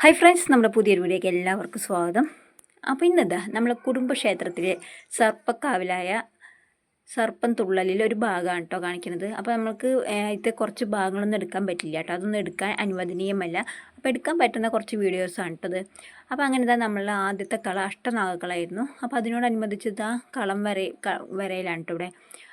Hi friends നമ്മുടെ പുതിയൊരു വീഡിയോയ്ക്ക് എല്ലാവർക്കും സ്വാഗതം. അപ്പോൾ ഇന്നതാ നമ്മളെ കുടുംബക്ഷേത്രത്തിലെ സർപ്പക്കാവിലായ സർപ്പം തുള്ളലിൽ ഒരു ഭാഗമാണ് കേട്ടോ കാണിക്കുന്നത്. അപ്പോൾ നമുക്ക് ഇതിന്റെ കുറച്ച് ഭാഗങ്ങളൊന്നും എടുക്കാൻ പറ്റില്ല കേട്ടോ. അതൊന്നും എടുക്കാൻ അനുവദനീയമല്ല. അപ്പോൾ എടുക്കാൻ പറ്റുന്ന കുറച്ച് വീഡിയോസാണ് കേട്ടത് അപ്പോൾ അങ്ങനെ ഇതാ നമ്മളെ ആദ്യത്തെ കള അഷ്ടനാഗക്കളായിരുന്നു. അപ്പോൾ അതിനോടനുബന്ധിച്ച് ഇതാ കളം വരെ വരയിലാണ് കേട്ടോ ഇവിടെ.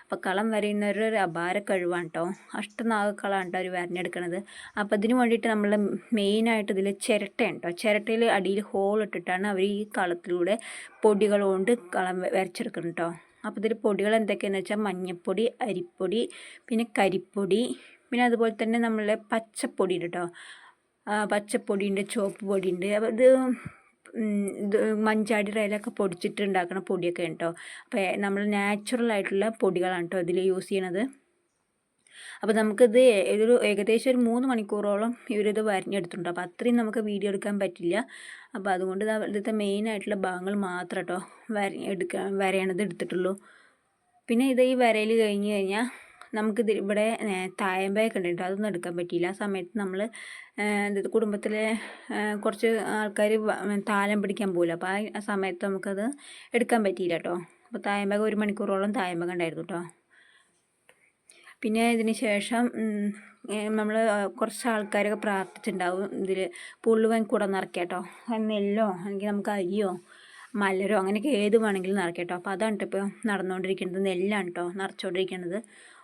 അപ്പോൾ കളം വരയുന്നവരുടെ ഒരു അപാര കഴിവാണ് കേട്ടോ അഷ്ടനാഗക്കളാണ് കേട്ടോ അവർ വരഞ്ഞെടുക്കുന്നത് അപ്പോൾ അതിന് വേണ്ടിയിട്ട് നമ്മൾ മെയിനായിട്ട് ഇതിൽ ചിരട്ടയാണ് കേട്ടോ ചിരട്ടയിൽ അടിയിൽ ഹോൾ ഇട്ടിട്ടാണ് അവർ ഈ കളത്തിലൂടെ പൊടികൾ കൊണ്ട് കളം വരച്ചെടുക്കുന്നത് കേട്ടോ അപ്പോൾ ഇതിൽ പൊടികൾ എന്തൊക്കെയാണെന്ന് വെച്ചാൽ മഞ്ഞപ്പൊടി അരിപ്പൊടി പിന്നെ കരിപ്പൊടി പിന്നെ അതുപോലെ തന്നെ നമ്മളെ പച്ചപ്പൊടി കേട്ടോ പച്ചപ്പൊടിയുണ്ട് ചുവപ്പ് പൊടിയുണ്ട്. അപ്പോൾ ഇത് ഇത് മഞ്ചാടി റയിലൊക്കെ പൊടിച്ചിട്ട് ഉണ്ടാക്കുന്ന പൊടിയൊക്കെ കേട്ടോ അപ്പോൾ നമ്മൾ നാച്ചുറൽ ആയിട്ടുള്ള പൊടികളാണ് കേട്ടോ ഇതിൽ യൂസ് ചെയ്യണത്. അപ്പോൾ നമുക്കിത് ഇതൊരു ഏകദേശം ഒരു മൂന്ന് മണിക്കൂറോളം ഇവരിത് വരഞ്ഞെടുത്തിട്ടുണ്ട്. അപ്പോൾ അത്രയും നമുക്ക് വീഡിയോ എടുക്കാൻ പറ്റില്ല. അപ്പോൾ അതുകൊണ്ട് ഇതിലത്തെ മെയിൻ ആയിട്ടുള്ള ഭാഗങ്ങൾ മാത്രം കേട്ടോ വര എടുക്കാൻ വരയണത് എടുത്തിട്ടുള്ളൂ. പിന്നെ ഇത് ഈ വരയിൽ കഴിഞ്ഞ് കഴിഞ്ഞാൽ നമുക്കിത് ഇവിടെ തായമ്പയൊക്കെ ഉണ്ട് അതൊന്നും എടുക്കാൻ പറ്റിയില്ല. ആ സമയത്ത് നമ്മൾ കുടുംബത്തിലെ കുറച്ച് ആൾക്കാർ താലം പിടിക്കാൻ പോകില്ല അപ്പോൾ ആ സമയത്ത് നമുക്കത് എടുക്കാൻ പറ്റിയില്ല കേട്ടോ അപ്പോൾ തായമ്പക ഒരു മണിക്കൂറോളം തായമ്പക ഉണ്ടായിരുന്നു കേട്ടോ പിന്നെ ഇതിന് ശേഷം നമ്മൾ കുറച്ച് ആൾക്കാരൊക്കെ പ്രാർത്ഥിച്ചിട്ടുണ്ടാവും ഇതിൽ പുള്ളുവൻ കൂടെ നിറയ്ക്കാം കേട്ടോ നെല്ലോ അല്ലെങ്കിൽ നമുക്ക് അരിയോ മലരോ അങ്ങനെയൊക്കെ ഏത് വേണമെങ്കിലും നിറയ്ക്കാം കേട്ടോ അപ്പോൾ അതാണ് ഇപ്പോൾ നടന്നുകൊണ്ടിരിക്കുന്നത് നെല്ലാണ് കേട്ടോ നിറച്ചുകൊണ്ടിരിക്കുന്നത്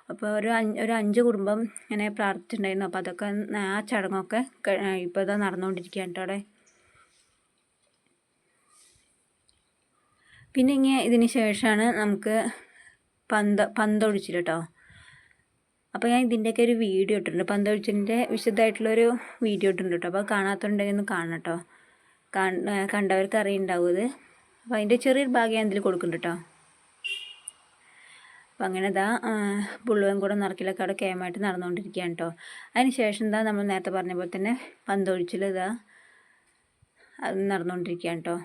അപ്പോൾ ഒരു അഞ്ച് ഒരു അഞ്ച് കുടുംബം ഇങ്ങനെ പ്രാർത്ഥിച്ചിട്ടുണ്ടായിരുന്നു. അപ്പോൾ അതൊക്കെ ആ ചടങ്ങൊക്കെ ഇപ്പോൾ ഇതാ നടന്നുകൊണ്ടിരിക്കുകയാണ് കേട്ടോ അവിടെ. പിന്നെ ഇങ്ങനെ ഇതിന് ശേഷമാണ് നമുക്ക് പന്ത പന്തൊഴിച്ചിൽ കേട്ടോ. അപ്പോൾ ഞാൻ ഇതിന്റെയൊക്കെ ഒരു വീഡിയോ ഇട്ടിട്ടുണ്ട്. പന്തൊഴിച്ചിലിന്റെ വിശദമായിട്ടുള്ളൊരു വീഡിയോ ഇട്ടിട്ടുണ്ട് കേട്ടോ. അപ്പോൾ കാണാത്തുണ്ടെങ്കിൽ ഒന്ന് കാണണം കേട്ടോ. കണ്ടവർക്ക് അറിയുണ്ടാവും ഇത്. അപ്പോൾ അതിന്റെ ചെറിയൊരു ഭാഗം ഞാൻ ഇതിൽ കൊടുക്കുന്നുണ്ട് കേട്ടോ. അപ്പം അങ്ങനെ ഇതാ പുള്ളുവൻ കൂടെ നിറക്കിലൊക്കെ അവിടെ കേമായിട്ട് നടന്നുകൊണ്ടിരിക്കുകയാണ് കേട്ടോ അതിന് ശേഷം എന്താ നമ്മൾ നേരത്തെ പറഞ്ഞ പോലെ തന്നെ പന്തൊഴിച്ചിൽ ഇതാ അത് നടന്നുകൊണ്ടിരിക്കുകയാണ് കേട്ടോ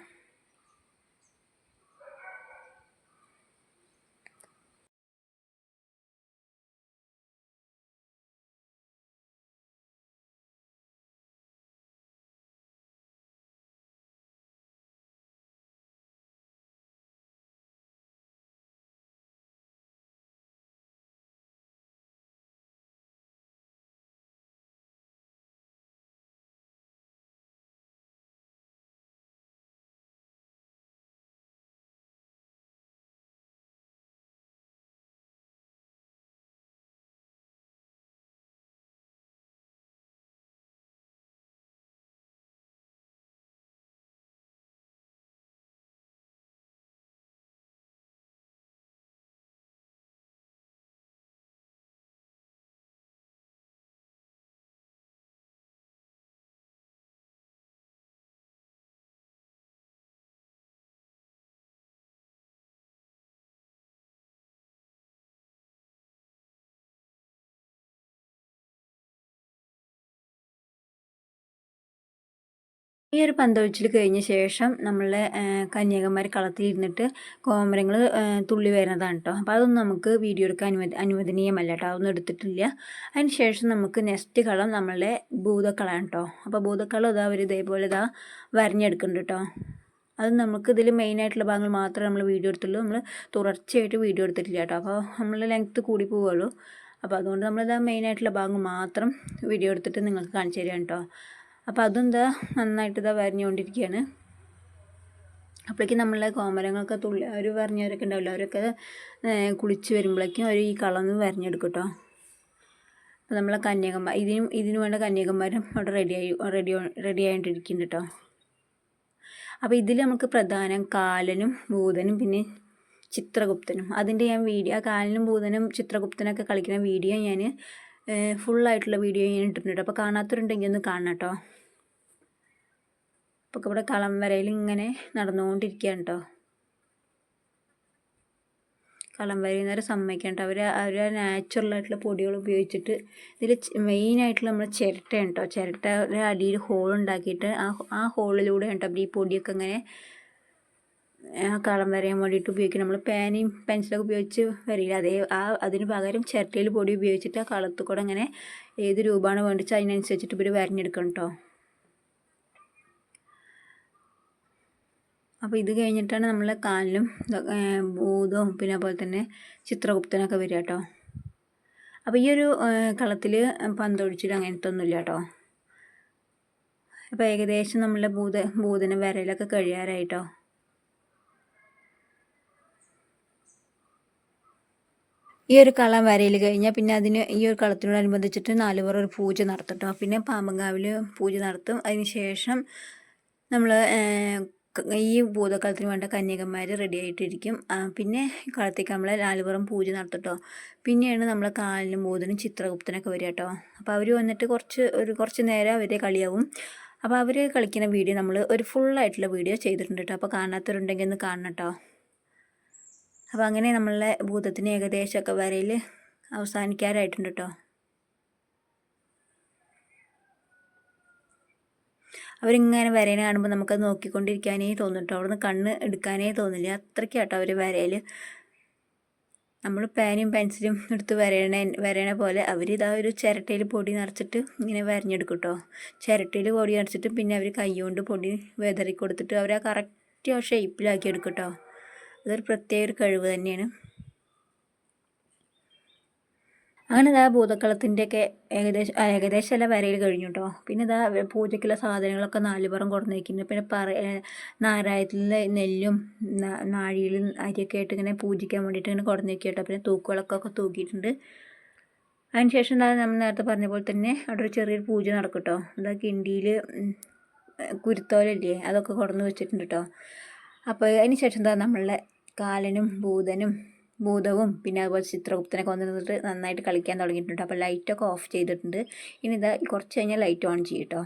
ഈ ഒരു പന്തൊഴിച്ചിൽ കഴിഞ്ഞ ശേഷം നമ്മളെ കന്യാകന്മാർ കളത്തിലിരുന്നിട്ട് കോമരങ്ങൾ തുള്ളി വരുന്നതാണ് കേട്ടോ അപ്പോൾ അതൊന്നും നമുക്ക് വീഡിയോ എടുക്കാൻ അനുവദ അനുവദനീയമല്ല കേട്ടോ അതൊന്നും എടുത്തിട്ടില്ല. അതിന് ശേഷം നമുക്ക് നെക്സ്റ്റ് കളം നമ്മളുടെ ഭൂതക്കളാണ് കേട്ടോ അപ്പോൾ ഭൂതക്കളം ഇതാ അവർ ഇതേപോലെ ഇതാ വരഞ്ഞെടുക്കുന്നുണ്ട് കേട്ടോ അത് നമുക്ക് ഇതിൽ മെയിനായിട്ടുള്ള ഭാഗങ്ങൾ മാത്രമേ നമ്മൾ വീഡിയോ എടുത്തുള്ളൂ. നമ്മൾ തുടർച്ചയായിട്ട് വീഡിയോ എടുത്തിട്ടില്ല കേട്ടോ അപ്പോൾ നമ്മൾ ലെങ്ത്ത് കൂടി പോവുള്ളൂ അപ്പോൾ അതുകൊണ്ട് നമ്മളിതാ മെയിനായിട്ടുള്ള ഭാഗം മാത്രം വീഡിയോ എടുത്തിട്ട് നിങ്ങൾക്ക് കാണിച്ചു തരാം കേട്ടോ അപ്പോൾ അതെന്താ നന്നായിട്ട് ഇതാ വരഞ്ഞുകൊണ്ടിരിക്കുകയാണ് അപ്പോഴേക്കും നമ്മളെ കോമരങ്ങളൊക്കെ തുള്ളി അവർ വരഞ്ഞവരൊക്കെ ഉണ്ടാവില്ല അവരൊക്കെ കുളിച്ച് വരുമ്പോഴേക്കും അവർ ഈ കളന്ന് വരഞ്ഞെടുക്കും കേട്ടോ അപ്പോൾ നമ്മളെ കന്യാകുമാർ ഇതിനും ഇതിന് വേണ്ട കന്യാകുമാരും അവിടെ റെഡിയായി റെഡി റെഡി ആയിട്ടിരിക്കുന്നുണ്ട് കേട്ടോ അപ്പോൾ ഇതിൽ നമുക്ക് പ്രധാനം കാലനും ഭൂതനും പിന്നെ ചിത്രഗുപ്തനും. അതിന്റെ ഞാൻ വീഡിയോ കാലനും ഭൂതനും ചിത്രഗുപ്തനൊക്കെ കളിക്കുന്ന വീഡിയോ ഞാൻ ഫുള്ളായിട്ടുള്ള വീഡിയോ ഞാൻ ഇട്ടിട്ടുണ്ട് അപ്പോൾ കാണാത്തവരുണ്ടെങ്കിൽ ഒന്ന് കാണാം കേട്ടോ അപ്പോൾ ഇവിടെ കളം വരയിൽ ഇങ്ങനെ നടന്നുകൊണ്ടിരിക്കുകയാണ് കേട്ടോ കളം വരയുന്നവരെ സമ്മതിക്കണം കേട്ടോ അവർ അവർ നാച്ചുറലായിട്ടുള്ള പൊടികൾ ഉപയോഗിച്ചിട്ട് ഇതിൽ മെയിനായിട്ടുള്ള നമ്മൾ ചിരട്ടയാണ് കേട്ടോ ചിരട്ടയുടെ അടിയിൽ ഹോൾ ഉണ്ടാക്കിയിട്ട് ആ ആ ഹോളിലൂടെ കേട്ടോ ഈ പൊടിയൊക്കെ ഇങ്ങനെ ആ കളം വരയാൻ വേണ്ടിയിട്ട് ഉപയോഗിക്കും നമ്മൾ പേനയും പെൻസിലൊക്കെ ഉപയോഗിച്ച് വരില്ല അതേ ആ അതിന് പകരം ചിരട്ടയിൽ പൊടി ഉപയോഗിച്ചിട്ട് ആ കളത്തിൽ കൂടെ അങ്ങനെ ഏത് രൂപമാണ് വേണ്ടിച്ച് അതിനനുസരിച്ചിട്ട് ഇവർ വരഞ്ഞെടുക്കണം കേട്ടോ അപ്പോൾ ഇത് കഴിഞ്ഞിട്ടാണ് നമ്മൾ കാലിലും ഭൂതവും പിന്നെ അതുപോലെ തന്നെ ചിത്രഗുപ്തനൊക്കെ വരിക കേട്ടോ. അപ്പോൾ ഈ ഒരു കളത്തിൽ പന്തൊഴിച്ചിൽ അങ്ങനത്തെ ഒന്നുമില്ല കേട്ടോ അപ്പോൾ ഏകദേശം നമ്മളെ ഭൂത ഭൂതന വരയിലൊക്കെ കഴിയാറായിട്ടോ. ഈ ഒരു കളം വരയിൽ കഴിഞ്ഞാൽ പിന്നെ അതിന് ഈ ഒരു കളത്തിനോടനുബന്ധിച്ചിട്ട് നാല് പേർ ഒരു പൂജ നടത്തട്ടോ. പിന്നെ പാമ്പങ്കാവിൽ പൂജ നടത്തും. അതിന് ശേഷം നമ്മൾ ഈ ഭൂതക്കാലത്തിന് വേണ്ട കന്യകന്മാർ റെഡി ആയിട്ടിരിക്കും. പിന്നെ കളത്തേക്ക് നമ്മൾ ലാലുപുറം പൂജ നടത്തട്ടോ. പിന്നെയാണ് നമ്മൾ കാലിനും ഭൂതനും ചിത്രഗുപ്തനൊക്കെ വരിക കേട്ടോ അപ്പോൾ അവർ വന്നിട്ട് കുറച്ച് ഒരു കുറച്ച് നേരം അവരെ കളിയാവും. അപ്പോൾ അവർ കളിക്കുന്ന വീഡിയോ നമ്മൾ ഒരു ഫുള്ളായിട്ടുള്ള വീഡിയോ ചെയ്തിട്ടുണ്ട് കേട്ടോ അപ്പോൾ കാണാത്തവരുണ്ടെങ്കിൽ ഒന്ന് കാണണം കേട്ടോ അപ്പോൾ അങ്ങനെ നമ്മളെ ഭൂതത്തിന് ഏകദേശമൊക്കെ വരയിൽ അവസാനിക്കാറായിട്ടുണ്ട് കേട്ടോ അവരിങ്ങനെ വരേനെ കാണുമ്പോൾ നമുക്കത് നോക്കിക്കൊണ്ടിരിക്കാനേ തോന്നും കേട്ടോ അവിടുന്ന് കണ്ണ് എടുക്കാനേ തോന്നില്ല. അത്രയ്ക്കാട്ടോ അവർ വരയിൽ നമ്മൾ പേനയും പെൻസിലും എടുത്ത് വരയണ വരയണ പോലെ അവരിതാ ഒരു ചിരട്ടയിൽ പൊടി നിറച്ചിട്ട് ഇങ്ങനെ വരഞ്ഞെടുക്കും കേട്ടോ ചിരട്ടയിൽ പൊടി നിറച്ചിട്ട് പിന്നെ അവർ കൈ കൊണ്ട് പൊടി വെതറി കൊടുത്തിട്ട് അവർ ആ കറക്റ്റ് ആ ഷേപ്പിലാക്കി എടുക്കും കേട്ടോ അതൊരു പ്രത്യേക ഒരു കഴിവ് തന്നെയാണ്. അങ്ങനെ ഇതാ ഭൂതക്കളത്തിന്റെയൊക്കെ ഏകദേശം ഏകദേശം എല്ലാം വരയിൽ കഴിഞ്ഞു കേട്ടോ പിന്നെ ഇതാ പൂജയ്ക്കുള്ള സാധനങ്ങളൊക്കെ നാലുപുറം കൊടുന്ന് വയ്ക്കുന്നു പിന്നെ പറ നാരായത്തിലെ നെല്ലും നാഴിയിലും അരിയൊക്കെ ആയിട്ട് ഇങ്ങനെ പൂജിക്കാൻ വേണ്ടിയിട്ട് ഇങ്ങനെ കൊടുന്ന് വയ്ക്കുക കേട്ടോ പിന്നെ തൂക്കുകളൊക്കെ തൂക്കിയിട്ടുണ്ട്. അതിനുശേഷം എന്താ നമ്മൾ നേരത്തെ പറഞ്ഞ പോലെ തന്നെ അവിടെ ഒരു ചെറിയൊരു പൂജ നടക്കും കേട്ടോ എന്താ കിണ്ടിയിൽ കുരുത്തോലല്ലേ അതൊക്കെ കൊടുന്ന് വെച്ചിട്ടുണ്ട് കേട്ടോ അപ്പോൾ അതിന് ശേഷം എന്താ നമ്മളുടെ കാലനും ഭൂതനും ഭൂതവും പിന്നെ അതുപോലെ ചിത്രഗുപ്തനൊക്കെ വന്ന് നിന്നിട്ട് നന്നായിട്ട് കളിക്കാൻ തുടങ്ങിയിട്ടുണ്ട്. അപ്പോൾ ലൈറ്റൊക്കെ ഓഫ് ചെയ്തിട്ടുണ്ട്. ഇനി ഇതാ കുറച്ച് കഴിഞ്ഞാൽ ലൈറ്റ് ഓൺ ചെയ്യും കേട്ടോ